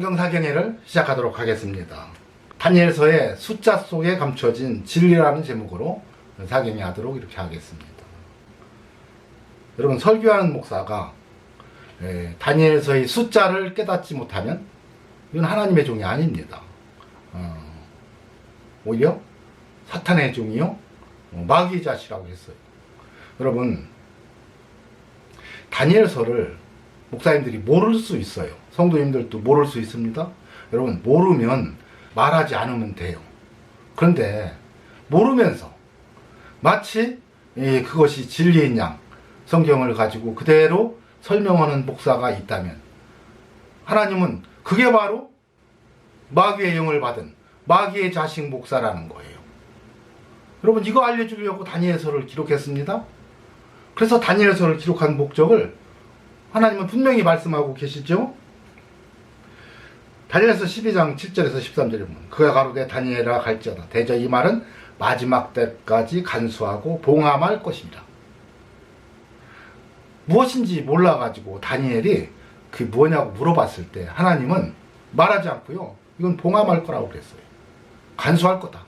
성경 사경회를 시작하도록 하겠습니다. 다니엘서의 숫자 속에 감춰진 진리라는 제목으로 사경회 하도록 이렇게 하겠습니다. 여러분 설교하는 목사가 에, 다니엘서의 숫자를 깨닫지 못하면 이건 하나님의 종이 아닙니다. 어, 오히려 사탄의 종이요 어, 마귀의 자시라고 했어요. 여러분 다니엘서를 목사님들이 모를 수 있어요. 성도님들도 모를 수 있습니다. 여러분 모르면 말하지 않으면 돼요. 그런데 모르면서 마치 예, 그것이 진리인 양 성경을 가지고 그대로 설명하는 목사가 있다면 하나님은 그게 바로 마귀의 영을 받은 마귀의 자식 목사라는 거예요. 여러분 이거 알려주려고 다니엘서를 기록했습니다. 그래서 다니엘서를 기록한 목적을 하나님은 분명히 말씀하고 계시죠. 다니엘서 12장 7절에서 13절에 보면 그가 가로되 다니엘아 갈지어다 대저 이 말은 마지막 때까지 간수하고 봉함할 것입니다. 무엇인지 몰라가지고 다니엘이 그 뭐냐고 물어봤을 때 하나님은 말하지 않고요. 이건 봉함할 거라고 그랬어요. 간수할 거다.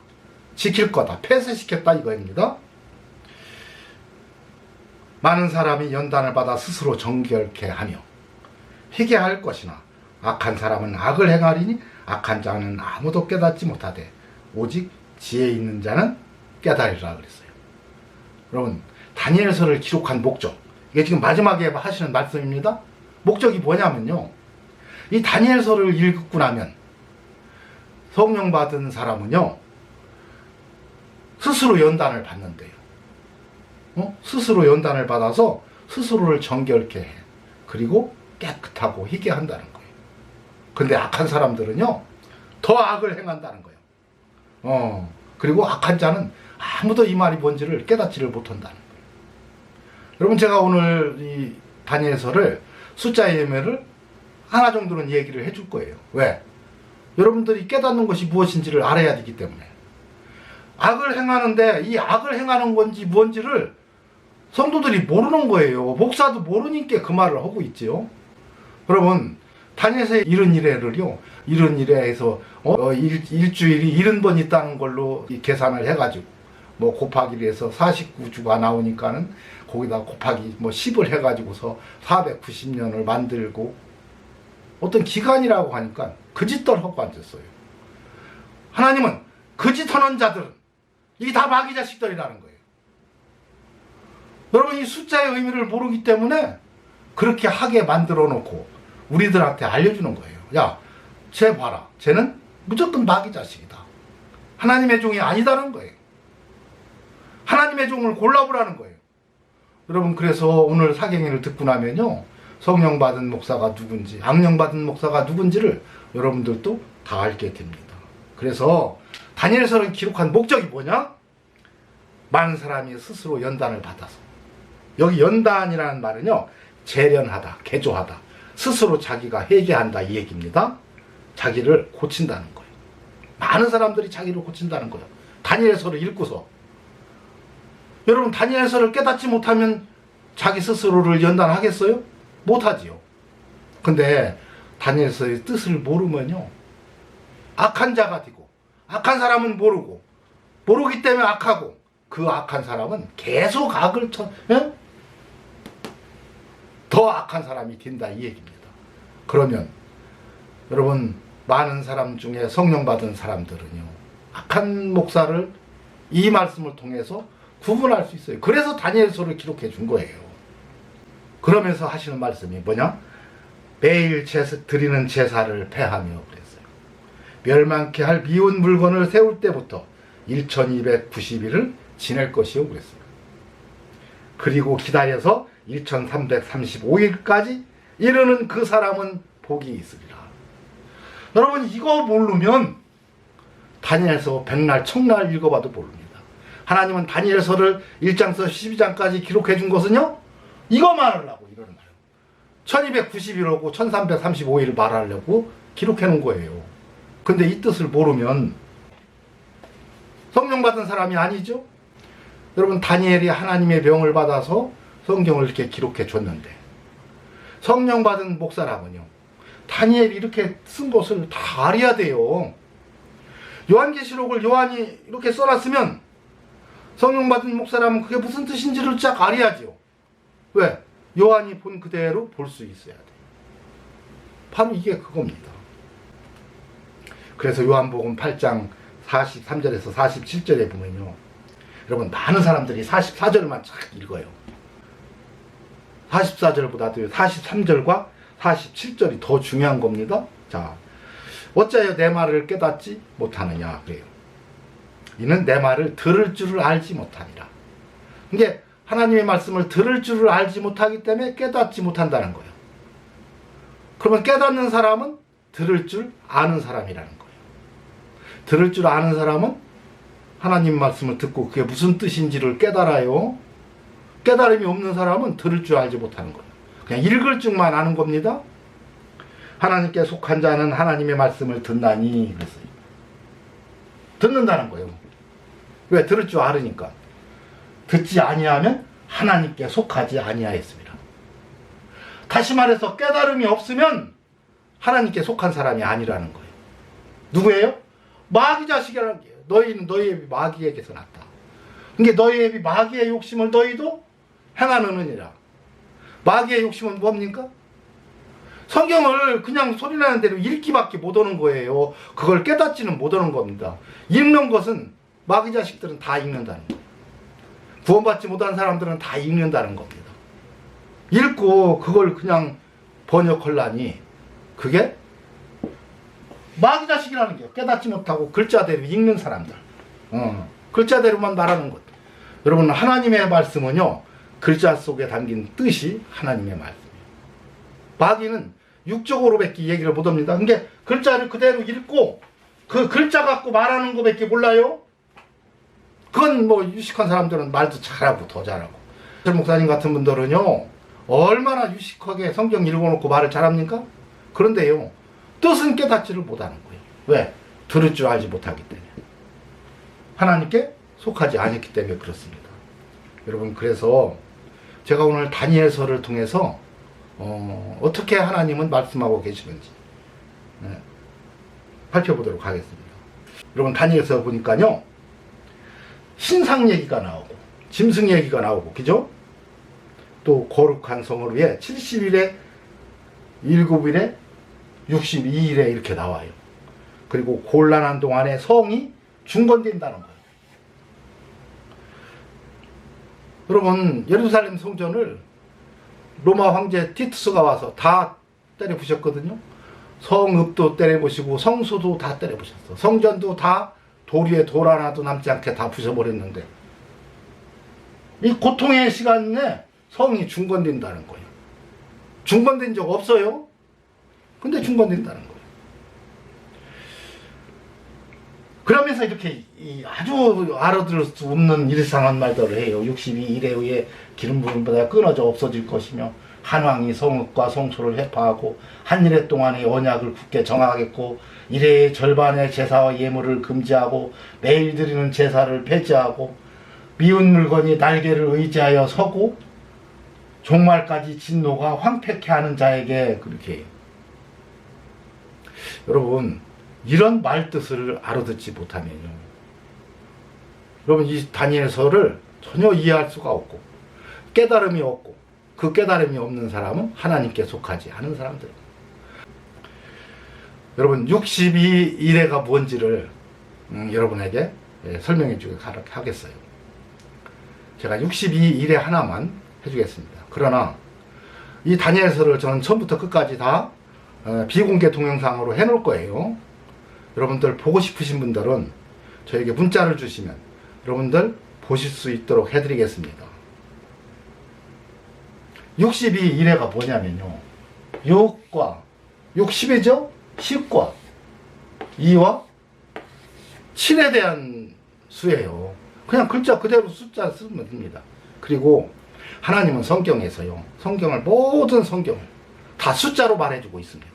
지킬 거다. 폐쇄시켰다 이거입니다. 많은 사람이 연단을 받아 스스로 정결케 하며 회개할 것이나 악한 사람은 악을 행하리니 악한 자는 아무도 깨닫지 못하되 오직 지혜 있는 자는 깨달으리라 그랬어요. 여러분 다니엘서를 기록한 목적 이게 지금 마지막에 하시는 말씀입니다. 목적이 뭐냐면요. 이 다니엘서를 읽고 나면 성령 받은 사람은요 스스로 연단을 받는데요. 어? 스스로 연단을 받아서 스스로를 정결케 해. 그리고 깨끗하고 희게 한다는 거예요. 근데 악한 사람들은요, 더 악을 행한다는 거예요. 어, 그리고 악한 자는 아무도 이 말이 뭔지를 깨닫지를 못한다는 거예요. 여러분, 제가 오늘 이 다니엘서를 숫자의 예매를 하나 정도는 얘기를 해줄 거예요. 왜? 여러분들이 깨닫는 것이 무엇인지를 알아야 되기 때문에. 악을 행하는데 이 악을 행하는 건지 뭔지를 성도들이 모르는 거예요. 목사도 모르니까 그 말을 하고 있지요. 여러분, 다니엘서의 이런 일회를요, 이런 일회에서 어, 어, 일, 일주일이 이런 번 있다는 걸로 이 계산을 해가지고 뭐 곱하기를 해서 49주가 나오니까는 거기다 곱하기 뭐 10을 해가지고서 490년을 만들고 어떤 기간이라고 하니까 그 짓들 하고 앉았어요. 하나님은 그짓 하는 자들은 이게 다 마귀 자식들이라는 거예요. 여러분 이 숫자의 의미를 모르기 때문에 그렇게 하게 만들어 놓고 우리들한테 알려주는 거예요. 야, 쟤 봐라. 쟤는 무조건 마귀 자식이다. 하나님의 종이 아니다는 거예요. 하나님의 종을 골라보라는 거예요. 여러분 그래서 오늘 사경회를 듣고 나면요. 성령 받은 목사가 누군지, 악령 받은 목사가 누군지를 여러분들도 다 알게 됩니다. 그래서 다니엘서를 기록한 목적이 뭐냐? 많은 사람이 스스로 연단을 받아서 여기 연단이라는 말은요 재련하다, 개조하다, 스스로 자기가 회개한다 이 얘기입니다. 자기를 고친다는 거예요. 많은 사람들이 자기를 고친다는 거예요. 다니엘서를 읽고서 여러분 다니엘서를 깨닫지 못하면 자기 스스로를 연단하겠어요? 못하지요. 근데 다니엘서의 뜻을 모르면요 악한 자가 되고 악한 사람은 모르고 모르기 때문에 악하고 그 악한 사람은 계속 악을 쳐, 예? 더 악한 사람이 된다 이 얘기입니다. 그러면 여러분 많은 사람 중에 성령 받은 사람들은요 악한 목사를 이 말씀을 통해서 구분할 수 있어요. 그래서 다니엘서를 기록해 준 거예요. 그러면서 하시는 말씀이 뭐냐? 매일 제사, 드리는 제사를 패하며 그랬어요. 멸망케 할 미운 물건을 세울 때부터 1290일을 지낼 것이요 그랬어요. 그리고 기다려서 1335일까지 이르는 그 사람은 복이 있으리라. 여러분 이거 모르면 다니엘서 백날 청날 읽어봐도 모릅니다. 하나님은 다니엘서를 1장서 12장까지 기록해 준 것은요. 이거 말하려고 이러는 거예요. 1290일하고 1335일을 말하려고 기록해 놓은 거예요. 근데 이 뜻을 모르면 성령 받은 사람이 아니죠. 여러분 다니엘이 하나님의 명을 받아서 성경을 이렇게 기록해 줬는데 성령 받은 목사라면요. 다니엘이 이렇게 쓴 것을 다 알아야 돼요. 요한계시록을 요한이 이렇게 써놨으면 성령 받은 목사라면 그게 무슨 뜻인지를 쫙 알아야죠. 왜? 요한이 본 그대로 볼 수 있어야 돼. 바로 이게 그겁니다. 그래서 요한복음 8장 43절에서 47절에 보면요. 여러분 많은 사람들이 44절만 쫙 읽어요. 44절보다도 43절과 47절이 더 중요한 겁니다. 자, 어찌하여 내 말을 깨닫지 못하느냐 그래요. 이는 내 말을 들을 줄을 알지 못하니라. 이게 하나님의 말씀을 들을 줄을 알지 못하기 때문에 깨닫지 못한다는 거예요. 그러면 깨닫는 사람은 들을 줄 아는 사람이라는 거예요. 들을 줄 아는 사람은 하나님 말씀을 듣고 그게 무슨 뜻인지를 깨달아요. 깨달음이 없는 사람은 들을 줄 알지 못하는 거예요. 그냥 읽을 줄만 아는 겁니다. 하나님께 속한 자는 하나님의 말씀을 듣나니 그랬어요. 듣는다는 거예요. 왜 들을 줄 알으니까. 듣지 아니하면 하나님께 속하지 아니하였습니다. 다시 말해서 깨달음이 없으면 하나님께 속한 사람이 아니라는 거예요. 누구예요? 마귀 자식이라는 게 너희는 앱이 마귀에게서 났다. 이게 너희의 앱이 마귀의 욕심을 너희도 행하느니라. 마귀의 욕심은 뭡니까? 성경을 그냥 소리나는 대로 읽기밖에 못 오는 거예요. 그걸 깨닫지는 못 오는 겁니다. 읽는 것은 마귀 자식들은 다 읽는다는 거예요. 구원받지 못한 사람들은 다 읽는다는 겁니다. 읽고 그걸 그냥 번역하려니 그게 마귀 자식이라는 게 깨닫지 못하고 글자대로 읽는 사람들. 어, 글자대로만 말하는 것. 여러분 하나님의 말씀은요 글자 속에 담긴 뜻이 하나님의 말씀이에요. 마귀는 육적으로밖에 얘기를 못합니다. 그게 글자를 그대로 읽고 그 글자 갖고 말하는 거밖에 몰라요. 그건 뭐 유식한 사람들은 말도 잘하고 더 잘하고. 절 목사님 같은 분들은요 얼마나 유식하게 성경 읽어놓고 말을 잘합니까? 그런데요 뜻은 깨닫지를 못하는 거예요. 왜? 들을 줄 알지 못하기 때문에. 하나님께 속하지 않았기 때문에 그렇습니다. 여러분 그래서 제가 오늘 다니엘서를 통해서 어, 어떻게 하나님은 말씀하고 계시는지 네, 살펴보도록 하겠습니다. 여러분 다니엘서 보니까요 신상 얘기가 나오고 짐승 얘기가 나오고 그죠? 또 거룩한 성을 위해 70일에 7일에 62일에 이렇게 나와요. 그리고 곤란한 동안에 성이 중건된다는 거예요. 여러분 예루살렘 성전을 로마 황제 티투스가 와서 다 때려 부셨거든요. 성읍도 때려 부시고 성소도 다 때려 부셨어. 성전도 다 도리에 돌 하나도 남지 않게 다 부셔버렸는데 이 고통의 시간 에 성이 중건된다는 거예요. 중건된 적 없어요. 근데 중건된다는 거예요. 그러면서 이렇게 이 아주 알아들을 수 없는 이상한 말들을 해요. 62일에 의해 기름 부음보다 끊어져 없어질 것이며 한왕이 성읍과 성소를 회파하고 한 일해 동안의 언약을 굳게 정하겠고 일해의 절반의 제사와 예물을 금지하고 매일 드리는 제사를 폐지하고 미운 물건이 날개를 의지하여 서고 종말까지 진노가 황폐케 하는 자에게 그렇게 해요. 여러분 이런 말 뜻을 알아듣지 못하면요. 여러분 이 다니엘서를 전혀 이해할 수가 없고 깨달음이 없고 그 깨달음이 없는 사람은 하나님께 속하지 않은 사람들. 여러분 62일애가 뭔지를 음, 여러분에게 예, 설명해 주게 하겠어요. 제가 62일에 하나만 해주겠습니다. 그러나 이 다니엘서를 저는 처음부터 끝까지 다 어, 비공개 동영상으로 해놓을 거예요. 여러분들 보고 싶으신 분들은 저에게 문자를 주시면 여러분들 보실 수 있도록 해드리겠습니다. 62일에가 뭐냐면요. 6과 60이죠? 10과 2와 7에 대한 수예요. 그냥 글자 그대로 숫자 쓰면 됩니다. 그리고 하나님은 성경에서요. 성경을 모든 성경을 다 숫자로 말해주고 있습니다.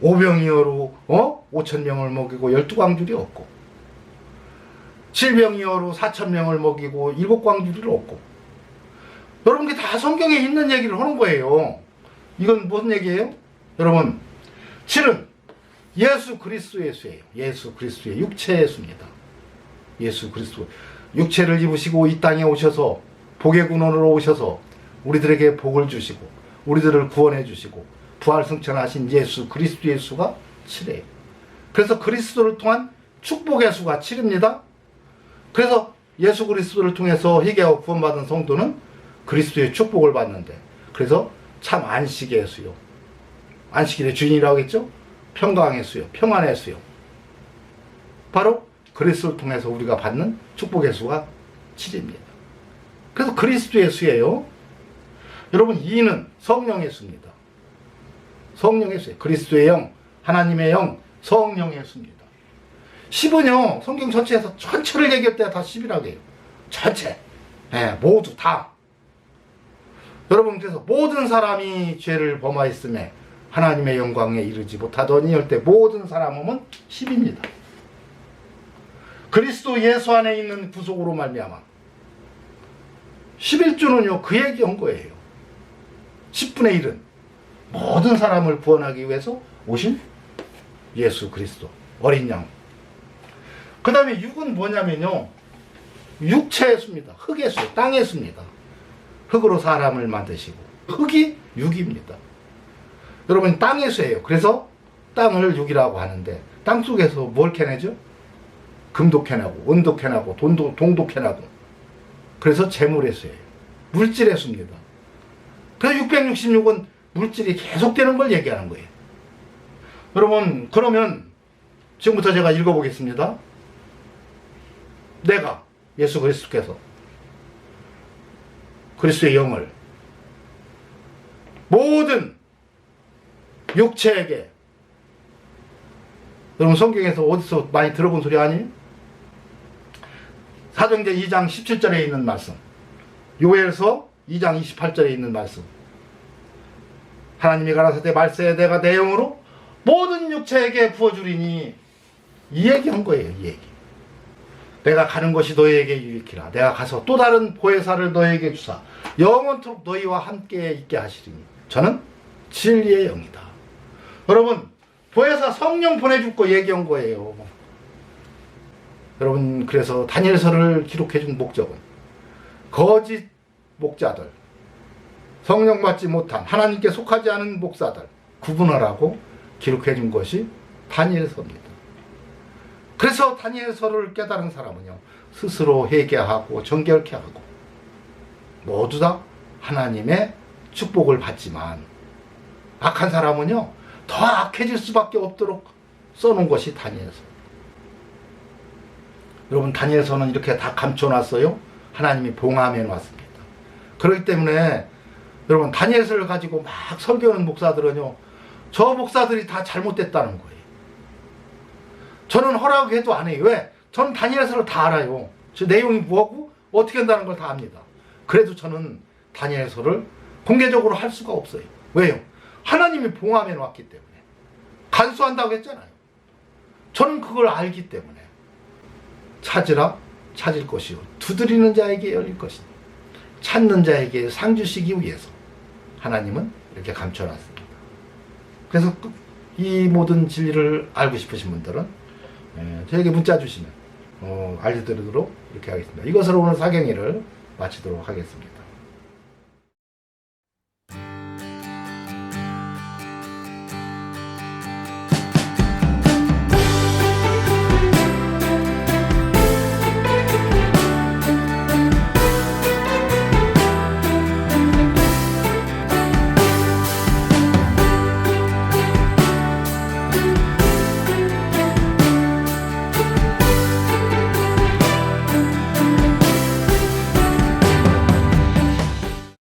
오병이어로 어? 5천 명을 먹이고 12광줄이 없고 7병이어로 4천 명을 먹이고 7광줄이 없고 여러분 게다 성경에 있는 얘기를 하는 거예요. 이건 무슨 얘기예요? 여러분, 7은 예수 그리스도의 수예요. 예수 그리스도의 육체의 수입니다. 예수 그리스도 육체를 입으시고 이 땅에 오셔서 복의 군원으로 오셔서 우리들에게 복을 주시고 우리들을 구원해 주시고 부활 승천하신 예수 그리스도의 수가 7이에요. 그래서 그리스도를 통한 축복의 수가 7입니다. 그래서 예수 그리스도를 통해서 회개하고 구원받은 성도는 그리스도의 축복을 받는데 그래서 참 안식의 수요. 안식일의 주인이라고 했죠? 평강의 수요. 평안의 수요. 바로 그리스도를 통해서 우리가 받는 축복의 수가 7입니다. 그래서 그리스도의 수예요. 여러분 2는 성령의 수입니다. 성령의 수예요. 그리스도의 영, 하나님의 영, 성령의 수입니다. 10은요, 성경 전체에서 전체를 얘기할 때다 10이라고 해요. 전체. 예, 모두 다. 여러분, 그래서 모든 사람이 죄를 범하였음에 하나님의 영광에 이르지 못하더니 할때 모든 사람은 10입니다. 그리스도 예수 안에 있는 구속으로 말미암아 11조는요, 그 얘기한 거예요. 10분의 1은 모든 사람을 구원하기 위해서 오신 예수 그리스도, 어린 양. 그 다음에 6은 뭐냐면요. 육체의 수입니다. 흙의 수, 땅의 수입니다. 흙으로 사람을 만드시고. 흙이 6입니다. 여러분, 땅의 수예요. 그래서 땅을 6이라고 하는데, 땅 속에서 뭘 캐내죠? 금도 캐내고, 은도 캐내고, 돈도, 동도 캐내고. 그래서 재물의 수예요. 물질의 수입니다. 그래서 666은 물질이 계속되는 걸 얘기하는 거예요. 여러분, 그러면 지금부터 제가 읽어보겠습니다. 내가 예수 그리스도께서 그리스도의 영을 모든 육체에게 여러분 성경에서 어디서 많이 들어본 소리 아니에요? 사정제 2장 17절에 있는 말씀 요엘서 2장 28절에 있는 말씀 하나님이 가라사대 말세에 내가 내 영으로 모든 육체에게 부어주리니 이 얘기 한 거예요 이 얘기. 내가 가는 것이 너희에게 유익이라. 내가 가서 또 다른 보혜사를 너희에게 주사. 영원토록 너희와 함께 있게 하시리니. 저는 진리의 영이다. 여러분 보혜사 성령 보내줄 거 얘기한 거예요. 여러분 그래서 다니엘서를 기록해 준 목적은 거짓 목자들 성령 받지 못한 하나님께 속하지 않은 목사들 구분하라고 기록해 준 것이 다니엘서입니다. 그래서 다니엘서를 깨달은 사람은요 스스로 회개하고 정결케 하고 모두 다 하나님의 축복을 받지만 악한 사람은요 더 악해질 수밖에 없도록 써놓은 것이 다니엘서. 여러분 다니엘서는 이렇게 다 감춰놨어요. 하나님이 봉함해 놨습니다. 그렇기 때문에 여러분 다니엘서를 가지고 막 설교하는 목사들은요 저 목사들이 다 잘못됐다는 거예요. 저는 허락해도 안 해요. 왜? 저는 다니엘서를 다 알아요. 저 내용이 뭐고 어떻게 한다는 걸 다 압니다. 그래도 저는 다니엘서를 공개적으로 할 수가 없어요. 왜요? 하나님이 봉함해 놨기 때문에 간수한다고 했잖아요. 저는 그걸 알기 때문에 찾으라 찾을 것이요 두드리는 자에게 열릴 것이니 찾는 자에게 상 주시기 위해서 하나님은 이렇게 감춰놨습니다. 그래서 그- 이 모든 진리를 알고 싶으신 분들은 예, 저에게 문자 주시면 어, 알려드리도록 이렇게 하겠습니다. 이것으로 오늘 사경회를 마치도록 하겠습니다.